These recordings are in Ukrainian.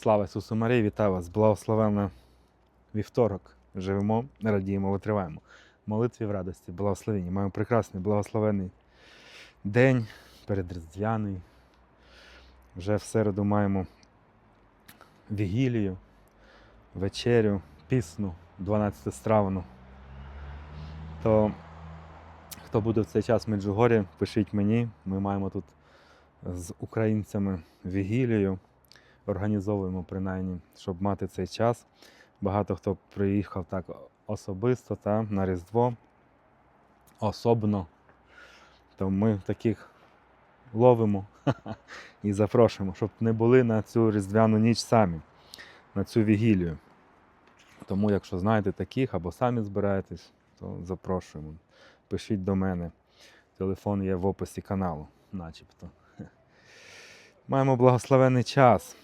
Слава Ісусу Марії, вітаю вас! Благословенна вівторок. Живемо, радіємо, витриваємо. Молитві в радості, благословенні. Маємо прекрасний, благословений день передріздвяний. Вже в середу маємо вігілію, вечерю, пісну, 12 стравну. То хто буде в цей час в Меджугорі, пишіть мені. Ми маємо тут з українцями вігілію організовуємо принаймні, щоб мати цей час. Багато хто приїхав так особисто та, на Різдво, особно. То ми таких ловимо і запрошуємо, щоб не були на цю різдвяну ніч самі, на цю вігілію. Тому, якщо знаєте таких або самі збираєтесь, то запрошуємо. Пишіть до мене. Телефон є в описі каналу, начебто. Маємо благословений час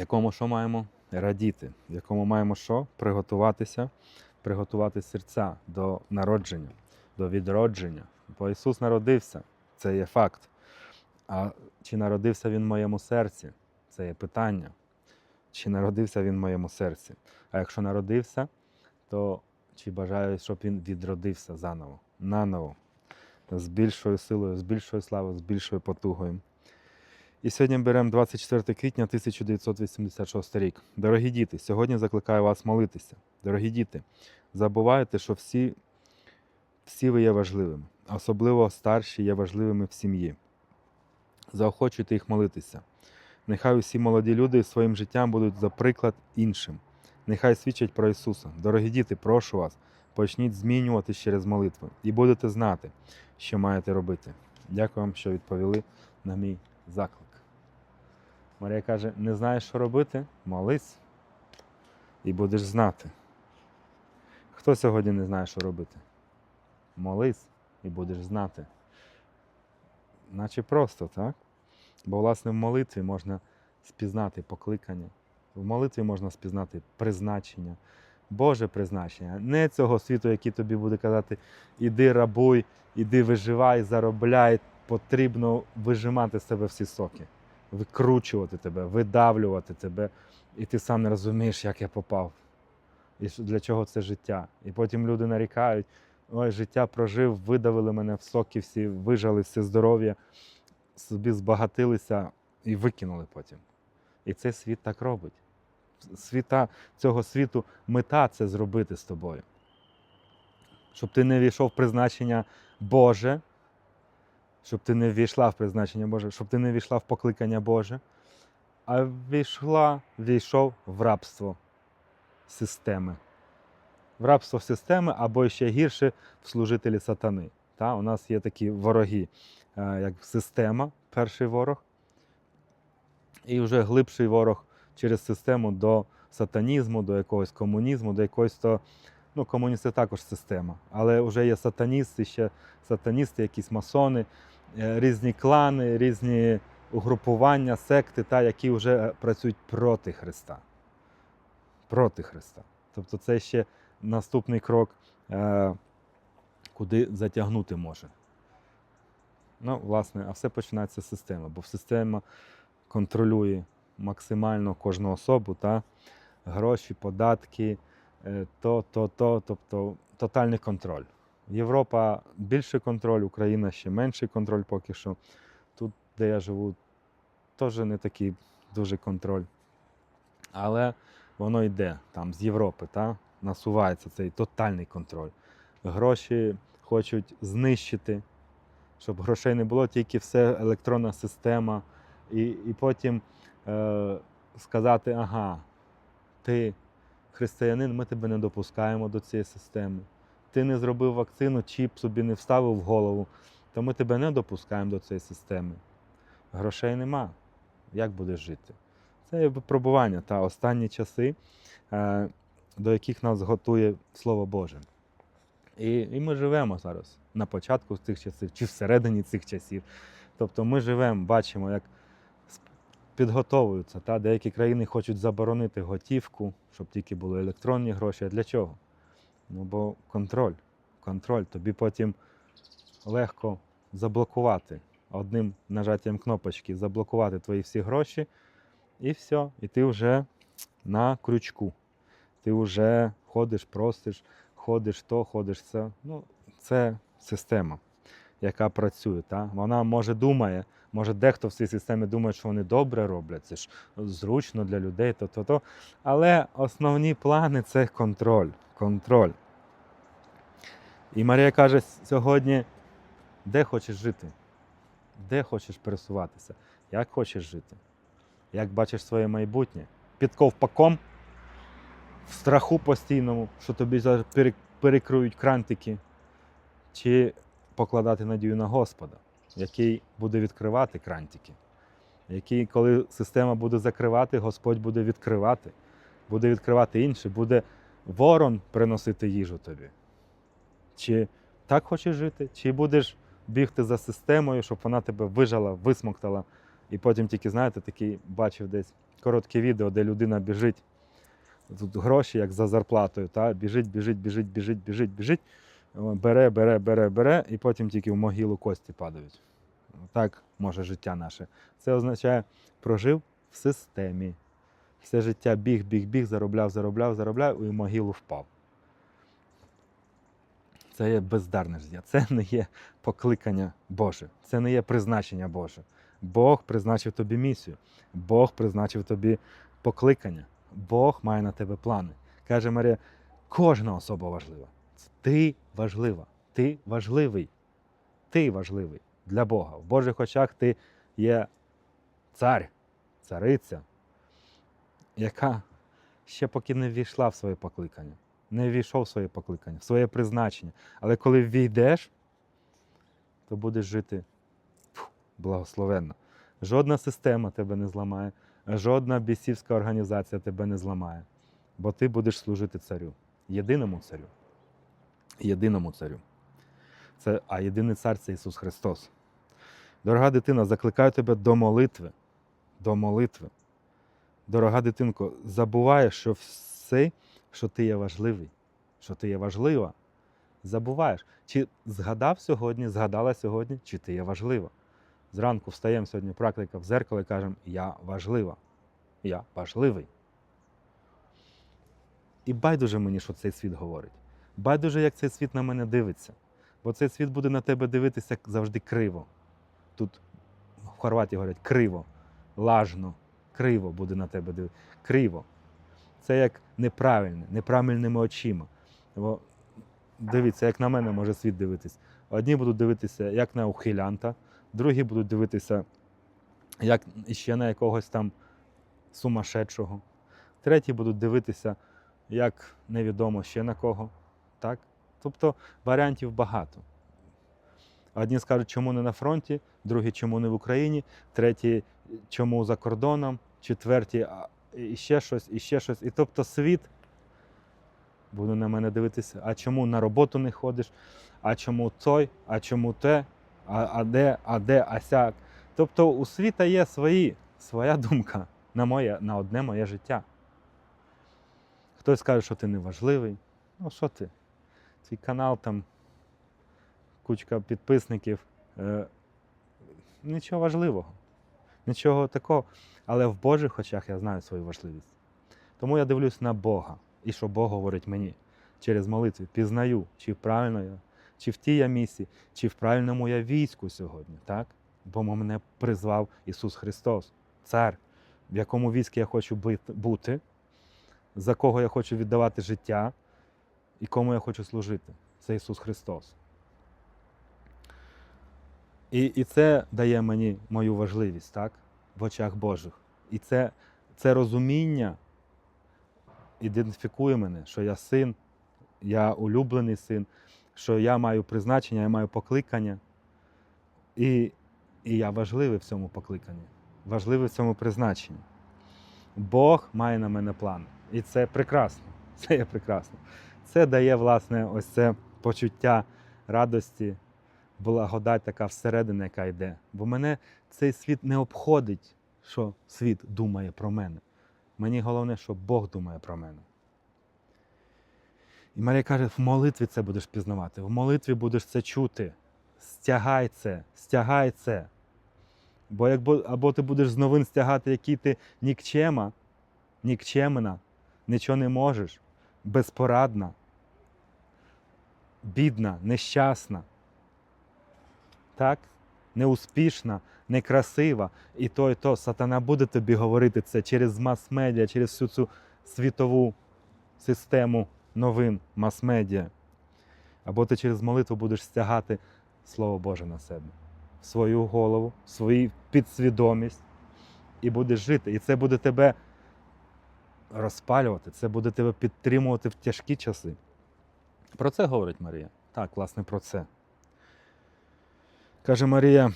якому що маємо радіти, якому маємо що приготуватися, приготувати серця до народження, до відродження. Бо Ісус народився, це є факт. А чи народився Він в моєму серці? Це є питання. Чи народився він в моєму серці? А якщо народився, то чи бажаю, щоб він відродився заново, наново, з більшою силою, з більшою славою, з більшою потугою. І сьогодні беремо 24 квітня 1986 рік. Дорогі діти, сьогодні закликаю вас молитися. Дорогі діти, забувайте, що всі, всі ви є важливими, особливо старші є важливими в сім'ї. Заохочуйте їх молитися. Нехай усі молоді люди своїм життям будуть за приклад іншим. Нехай свідчать про Ісуса. Дорогі діти, прошу вас, почніть змінюватись через молитву і будете знати, що маєте робити. Дякую вам, що відповіли на мій заклик. Марія каже: не знаєш, що робити? Молись і будеш знати. Хто сьогодні не знає, що робити? Молись і будеш знати. Наче просто, так? Бо, власне, в молитві можна спізнати покликання, в молитві можна спізнати призначення, Боже призначення, не цього світу, який тобі буде казати, іди рабуй, іди виживай, заробляй, потрібно вижимати з себе всі соки, викручувати тебе, видавлювати тебе, і ти сам не розумієш, як я попав. І для чого це життя. І потім люди нарікають: ой, життя прожив, видавили мене в соки всі, вижали все здоров'я, собі збагатилися і викинули потім. І цей світ так робить. Світа цього світу мета це зробити з тобою. Щоб ти не війшов призначення Боже, щоб ти не війшла в призначення Боже, щоб ти не війшла в покликання Боже, а війшла, війшов в рабство системи. В рабство системи або ще гірше в служителі сатани. Та? У нас є такі вороги, е, як система, перший ворог, і вже глибший ворог через систему до сатанізму, до якогось комунізму, до якогось то. Ну, комуністи також система, але вже є сатаністи, ще сатаністи, якісь масони, е, різні клани, різні угрупування, секти, та, які вже е, працюють проти Христа. Проти Христа. Тобто це ще наступний крок, е, куди затягнути може. Ну, власне, а все починається з системи, бо система контролює максимально кожну особу, та, гроші, податки, то, то, то, тобто тотальний контроль. Європа більший контроль, Україна ще менший контроль поки що. Тут, де я живу, теж не такий дуже контроль. Але воно йде там з Європи, та? насувається цей тотальний контроль. Гроші хочуть знищити, щоб грошей не було, тільки все електронна система. І, і потім е, сказати: ага, ти християнин, ми тебе не допускаємо до цієї системи. Ти не зробив вакцину, чіп собі не вставив в голову, то ми тебе не допускаємо до цієї системи. Грошей нема. Як будеш жити? Це випробування та останні часи, е, до яких нас готує Слово Боже. І, і ми живемо зараз на початку цих часів чи всередині цих часів. Тобто ми живемо, бачимо, як підготовуються. Та? Деякі країни хочуть заборонити готівку, щоб тільки були електронні гроші. А для чого? Ну, бо контроль. Контроль. Тобі потім легко заблокувати одним нажаттям кнопочки, заблокувати твої всі гроші І все. І ти вже на крючку. Ти вже ходиш, простиш, ходиш то, ходиш це. Ну, це система, яка працює. Та? Вона може думає, може дехто в цій системі думає, що вони добре роблять, це ж зручно для людей, то, то, то. Але основні плани це контроль. Контроль. І Марія каже сьогодні, де хочеш жити? Де хочеш пересуватися? Як хочеш жити? Як бачиш своє майбутнє? Під ковпаком, в страху постійному, що тобі перекриють крантики, чи покладати надію на Господа, який буде відкривати крантики, який, коли система буде закривати, Господь буде відкривати, буде відкривати інше, буде ворон приносити їжу тобі. Чи так хочеш жити, чи будеш бігти за системою, щоб вона тебе вижала, висмоктала, і потім тільки, знаєте, такий бачив десь коротке відео, де людина біжить. Тут гроші, як за зарплатою, та? біжить, біжить, біжить, біжить, біжить, біжить, бере, бере, бере, бере, і потім тільки в могилу кості падають. Так може життя наше. Це означає, прожив в системі. Все життя біг, біг, біг, заробляв, заробляв, заробляв і в могилу впав. Це є бездарне життя. Це не є покликання Боже. Це не є призначення Боже. Бог призначив тобі місію. Бог призначив тобі покликання. Бог має на тебе плани. Каже Марія, кожна особа важлива. Ти важлива. Ти важливий. Ти важливий для Бога. В Божих очах ти є цар, цариця, яка ще поки не ввійшла в своє покликання, не ввійшов в своє покликання, в своє призначення. Але коли ввійдеш, то будеш жити благословенно. Жодна система тебе не зламає, жодна бісівська організація тебе не зламає, бо ти будеш служити царю, єдиному царю. Єдиному царю. Це, а єдиний цар це Ісус Христос. Дорога дитина, закликаю тебе до молитви. До молитви. Дорога дитинко, забуваєш, що все, що ти є важливий, що ти є важлива, забуваєш. Чи згадав сьогодні, згадала сьогодні, чи ти є важлива. Зранку встаємо сьогодні практика в зеркало і кажемо, я важлива. Я важливий. І байдуже мені, що цей світ говорить. Байдуже, як цей світ на мене дивиться. Бо цей світ буде на тебе дивитися завжди криво. Тут в Хорватії говорять криво, лажно, криво буде на тебе дивитися. Криво. Це як неправильне, неправильними очима. Бо дивіться, як на мене може світ дивитись. Одні будуть дивитися як на ухилянта, другі будуть дивитися як ще на якогось там сумасшедшого. Треті будуть дивитися, як невідомо ще на кого. Так? Тобто варіантів багато. Одні скажуть, чому не на фронті, другі, чому не в Україні, треті, чому за кордоном, четверті, і ще щось, і ще щось. І тобто світ буде на мене дивитися, а чому на роботу не ходиш, а чому той, а чому те, а, а де, а де, а сяк. Тобто у світа є свої, своя думка на, моє, на одне моє життя. Хтось каже, що ти не важливий. Ну що ти? Твій канал там, кучка підписників. Е, нічого важливого, нічого такого. Але в Божих очах я знаю свою важливість. Тому я дивлюсь на Бога і що Бог говорить мені через молитву. Пізнаю, чи правильно я, чи в тій я місії, чи в правильному я війську сьогодні, так? Бо мене призвав Ісус Христос, Цар, в якому війську я хочу бути, за кого я хочу віддавати життя і кому я хочу служити. Це Ісус Христос. І, і це дає мені мою важливість, так? В очах Божих. І це, це розуміння ідентифікує мене, що я син, я улюблений син, що я маю призначення, я маю покликання. І, і я важливий в цьому покликанні, важливий в цьому призначенні. Бог має на мене план. І це прекрасно. Це є прекрасно. Це дає, власне, ось це почуття радості, благодать така всередині, яка йде. Бо мене цей світ не обходить, що світ думає про мене. Мені головне, що Бог думає про мене. І Марія каже, в молитві це будеш пізнавати, в молитві будеш це чути. Стягай це, стягай це. Бо якби або ти будеш з новин стягати, який ти нікчема, нікчемна, нічого не можеш, безпорадна, бідна, нещасна, так? неуспішна, некрасива. І то, і то сатана буде тобі говорити це через мас-медіа, через всю цю світову систему новин мас-медіа. Або ти через молитву будеш стягати Слово Боже на себе, в свою голову, в свою підсвідомість і будеш жити. І це буде тебе розпалювати, це буде тебе підтримувати в тяжкі часи. Про це говорить Марія. Так, власне, про це. Каже Марія,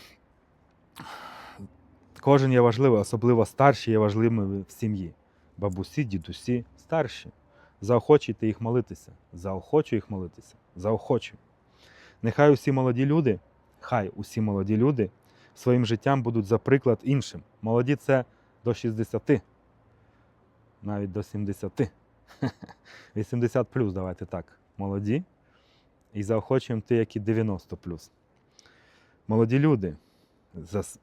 кожен є важливий, особливо старші є важливими в сім'ї. Бабусі, дідусі, старші. Заохочуйте їх молитися. Заохочуй їх молитися. Заохочуй. Нехай усі молоді люди, хай усі молоді люди своїм життям будуть за приклад іншим. Молоді це до 60, навіть до 70. 80 плюс, давайте так. Молоді. І заохочуємо ти, які 90 плюс. Молоді люди, зас-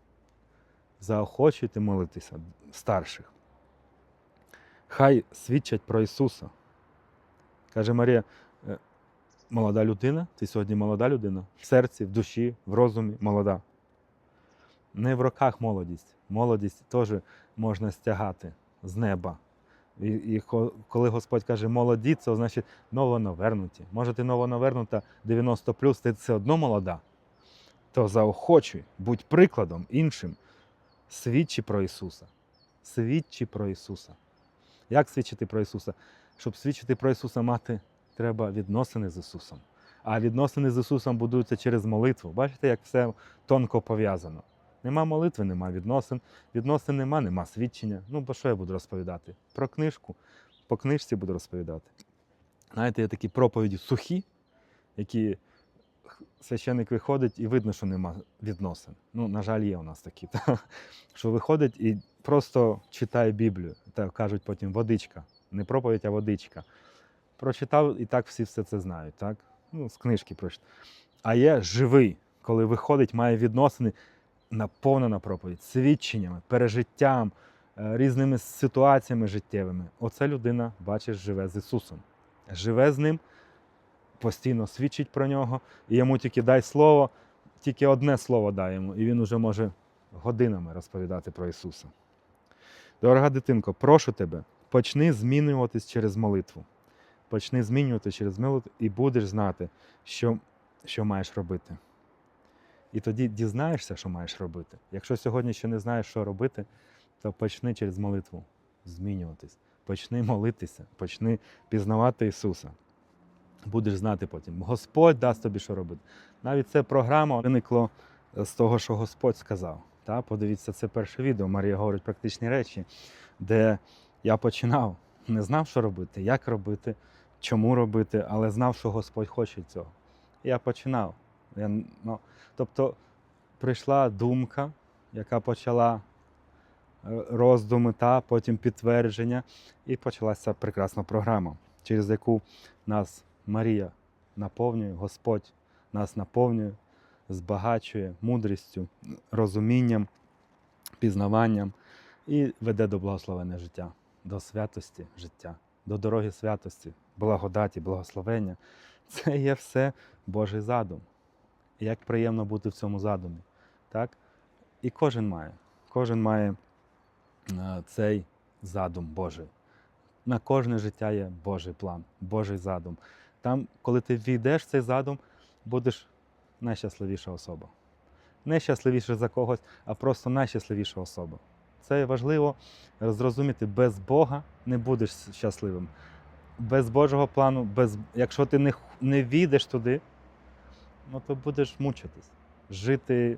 заохочуйте молитися старших. Хай свідчать про Ісуса. Каже Марія, «Е, молода людина, ти сьогодні молода людина, в серці, в душі, в розумі молода. Не в роках молодість. Молодість теж можна стягати з неба. І, і коли Господь каже молоді, це значить новонавернуті. Може, ти новонавернута 90 ти все одно молода. То заохочуй, будь прикладом іншим. Свідчи про Ісуса. Свідчи про Ісуса. Як свідчити про Ісуса? Щоб свідчити про Ісуса мати, треба відносини з Ісусом. А відносини з Ісусом будуються через молитву. Бачите, як все тонко пов'язано. Нема молитви, нема відносин. Відносин нема, нема свідчення. Ну, бо що я буду розповідати? Про книжку. По книжці буду розповідати. Знаєте, є такі проповіді сухі, які священик виходить і видно, що нема відносин. Ну, на жаль, є у нас такі. Та? Що виходить і просто читає Біблію. Так кажуть потім водичка. Не проповідь, а водичка. Прочитав і так всі все це знають, так? Ну, з книжки прочитав. А є живий, коли виходить, має відносини, наповнена проповідь свідченнями, пережиттям, е, різними ситуаціями життєвими. Оце людина, бачиш, живе з Ісусом. Живе з ним, постійно свідчить про нього, і йому тільки дай слово, тільки одне слово дай йому, і він уже може годинами розповідати про Ісуса. Дорога дитинко, прошу тебе, почни змінюватись через молитву. Почни змінювати через молитву і будеш знати, що, що маєш робити. І тоді дізнаєшся, що маєш робити. Якщо сьогодні ще не знаєш, що робити, то почни через молитву змінюватись. Почни молитися, почни пізнавати Ісуса. Будеш знати потім. Господь дасть тобі, що робити. Навіть ця програма виникла з того, що Господь сказав. Та? Подивіться, це перше відео. Марія говорить практичні речі, де я починав, не знав, що робити, як робити, чому робити, але знав, що Господь хоче цього. Я починав. Я, ну, тобто прийшла думка, яка почала е, роздуми, та, потім підтвердження, і почалася прекрасна програма, через яку нас Марія наповнює, Господь нас наповнює, збагачує мудрістю, розумінням, пізнаванням і веде до благословення життя, до святості життя, до дороги святості, благодаті, благословення. Це є все Божий задум. Як приємно бути в цьому задумі. Так? І кожен має. Кожен має е, цей задум Божий. На кожне життя є Божий план, Божий задум. Там, коли ти війдеш в цей задум, будеш найщасливіша особа. Не щасливіше за когось, а просто найщасливіша особа. Це важливо зрозуміти, без Бога не будеш щасливим. Без Божого плану, без... якщо ти не, не війдеш туди, ну то будеш мучитись, жити,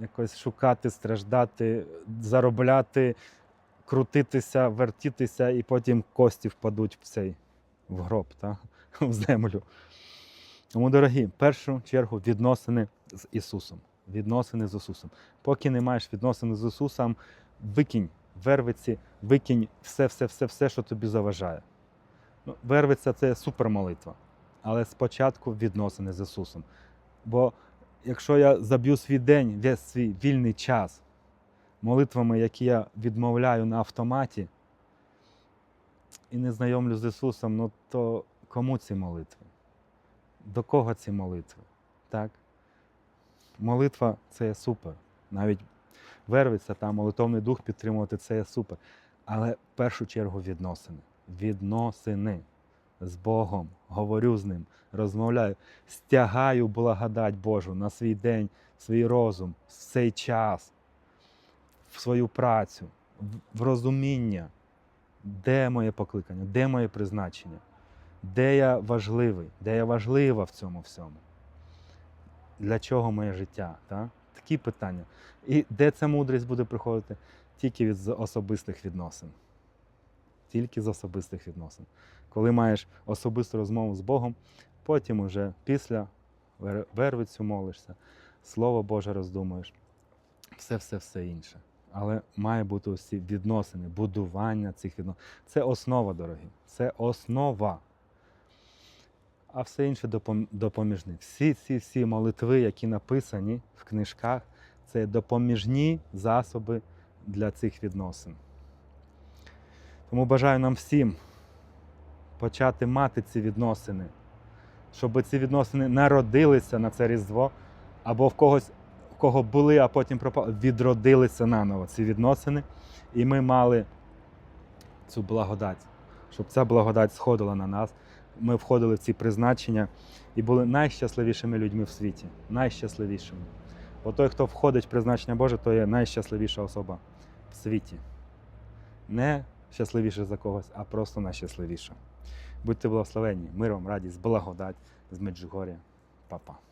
якось шукати, страждати, заробляти, крутитися, вертітися, і потім кості впадуть в цей в гроб, та? в землю. Тому, дорогі, в першу чергу відносини з Ісусом. Відносини з Ісусом. Поки не маєш відносини з Ісусом, викинь вервиці, викинь все, все, все, все, що тобі заважає. Ну, вервиця це супермолитва. Але спочатку відносини з Ісусом. Бо якщо я заб'ю свій день, весь свій вільний час молитвами, які я відмовляю на автоматі, і не знайомлю з Ісусом, ну то кому ці молитви? До кого ці молитви? Так? Молитва це є супер. Навіть вервиться там, молитовний дух підтримувати це є супер. Але в першу чергу відносини. Відносини з Богом, говорю з ним, розмовляю, стягаю благодать Божу на свій день, свій розум, в цей час, в свою працю, в- розуміння, де моє покликання, де моє призначення, де я важливий, де я важлива в цьому всьому. Для чого моє життя? Так? Такі питання. І де ця мудрість буде приходити? Тільки від особистих відносин. Тільки з особистих відносин. Коли маєш особисту розмову з Богом, потім уже після вервицю молишся, Слово Боже роздумуєш, все-все-все інше. Але має бути ці відносини, будування цих відносин. Це основа, дорогі. Це основа. А все інше допом- допоміжне. Всі ці всі молитви, які написані в книжках, це допоміжні засоби для цих відносин. Тому бажаю нам всім почати мати ці відносини, щоб ці відносини народилися на це Різдво, або в когось, в кого були, а потім пропали, відродилися наново ці відносини, і ми мали цю благодать, щоб ця благодать сходила на нас. Ми входили в ці призначення і були найщасливішими людьми в світі. Найщасливішими. Бо той, хто входить в призначення Боже, то є найщасливіша особа в світі. Не щасливіше за когось, а просто найщасливіше. Будьте благословенні, миром, радість, благодать з Меджугор'я. Па-па.